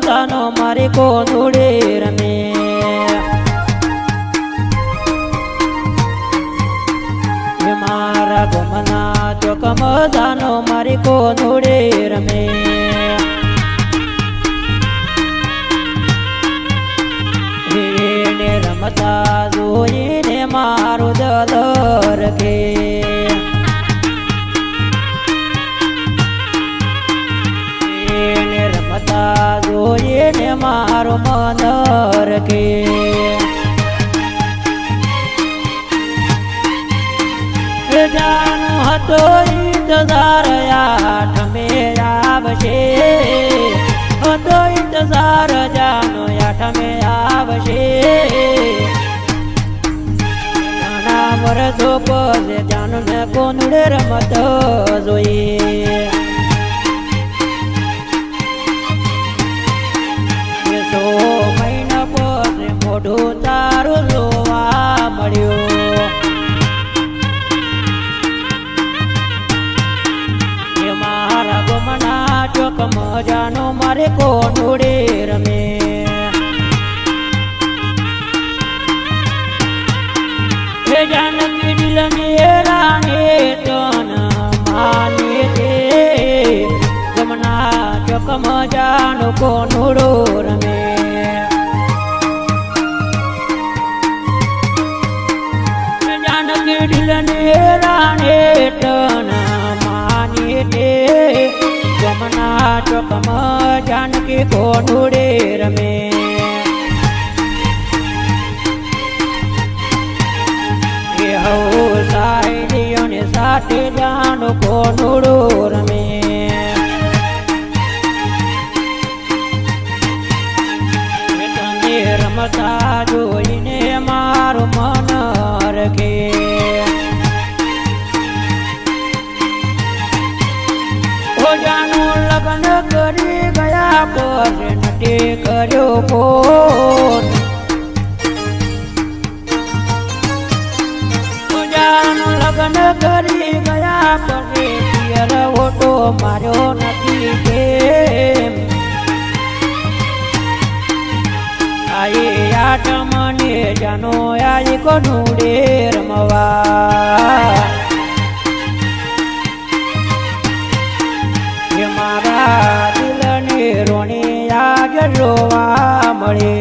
મજાનો મારી કોનુડે રમે. મારા ગમના ચોક મજાનો મારી કોનુડે રમે. રમતા જોઈને મારું દલર કે મારું મન કે? જાણું હતો ઇંતજાર આઠમે આવશે. હતો ઇંતજાર, જાનો આઠમે આવશે. ઘણા વર્ષો પછી જાનું કોનુડે રમત જોઈએ. મોઢું તારું જોવા મળ્યું. મારા ગમના ચોક મજાનો મારે કોનુડે રમે. જાનકી દિલને રાણે તન માને તે. ગમના ચોક મજાનો કોનુડો રમે. દિલની માને તે ગમના ચોકમાં જાનકી કોનુડે રમે હો સાહેલીઓને સાથે જાનો કોનુડો રમે રમતા જોઈને ઓજાનું લગ્ન કરી ગયા પર નથી કર્યો ફોન. ઓજાનું લગ્ન કરી ગયા પછી પિયર ઓટો માર્યો નથી કેમ? આઈ આટ મને જાનો આઈ કોનુડે રમવા જોવા મળે.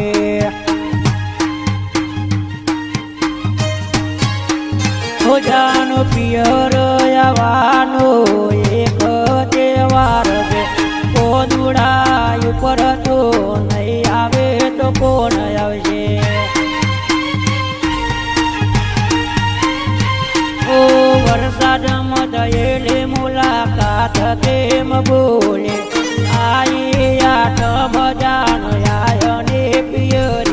ઓજાનો પિયર આવવાનો એક તહેવાર છે. કોનુડા ઉપર તો નહીં આવે તો કોણ આવશે? ઓ વરસાદમાં દયેલી મુલાકાત કેમ બોલે? આઈ આઠ મજાનો આયને પિયર.